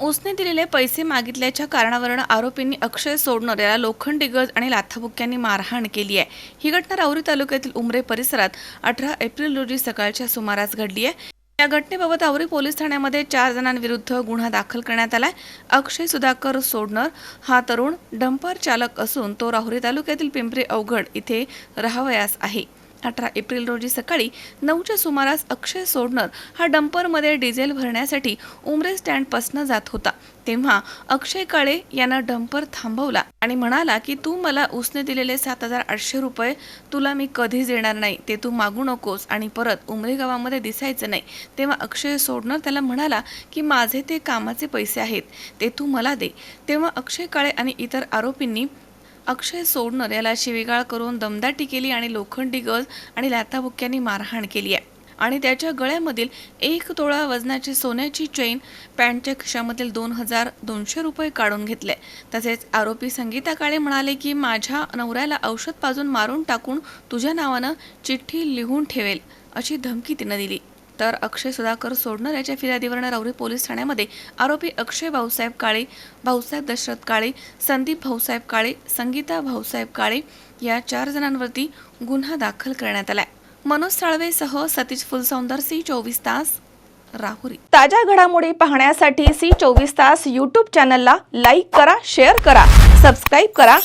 उसने दिलेले पैसे मागितल्याच्या कारणावरून आरोपींनी अक्षय सोडणार याला लोखंडी गज आणि लाथाबुक्यांनी मारहाण केली आहे. ही घटना राहुरी तालुक्यातील उमरे परिसरात अठरा एप्रिल रोजी सकाळच्या सुमारास घडली आहे. या घटनेबाबत आवरी पोलीस ठाण्यामध्ये चार जणांविरुद्ध गुन्हा दाखल करण्यात आलाय. अक्षय सुधाकर सोडणर हा तरुण डंपर चालक असून तो राहुरी तालुक्यातील पिंपरी अवघड इथे राहावयास आहे. अठरा एप्रिल रोजी सकाळी नऊच्या सुमारास अक्षय सोडणर हा डंपरमध्ये डिझेल भरण्यासाठी उमरे स्टँडपासनं जात होता. तेव्हा अक्षय काळे यानं डंपर थांबवला आणि म्हणाला की तू मला उसने दिलेले सात हजार आठशे रुपये तुला मी कधीच देणार नाही. ते तू मागू नकोस आणि परत उमरे गावामध्ये दिसायचं नाही. तेव्हा अक्षय सोडणर त्याला म्हणाला की माझे ते कामाचे पैसे आहेत. ते तू मला दे. तेव्हा अक्षय काळे आणि इतर आरोपींनी अक्षय सोडणर याला शिवीगाळ करून दमदाटी केली आणि लोखंडी गज आणि लाथाबुक्क्यांनी मारहाण केली आहे. आणि त्याच्या गळ्यामधील एक तोळा वजनाची सोन्याची चेन पॅन्टच्या खिशामधील दोन हजार दोनशे रुपये काढून घेतले. तसेच आरोपी संगीता काळे म्हणाले की माझ्या नवऱ्याला औषध पाजून मारून टाकून तुझ्या नावानं चिठ्ठी लिहून ठेवेल अशी धमकी तिनं दिली. तर अक्षय सुधाकर सोडणार याच्या फिर्यादीवरनं राहुरी पोलीस ठाण्यामध्ये. आरोपी अक्षय भाऊसाहेब काळे भाऊसाहेब दशरथ काळे संदीप भाऊसाहेब काळे संगीता भाऊसाहेब काळे या चार जणांवरती गुन्हा दाखल करण्यात आलाय. मनोज साळवेसह सतीश फुलसौंदर सी चोवीस तास राहुरी. ताज्या घडामोडी पाहण्यासाठी सी चोवीस तास यूट्यूब चॅनलला लाईक करा शेअर करा सबस्क्राईब करा.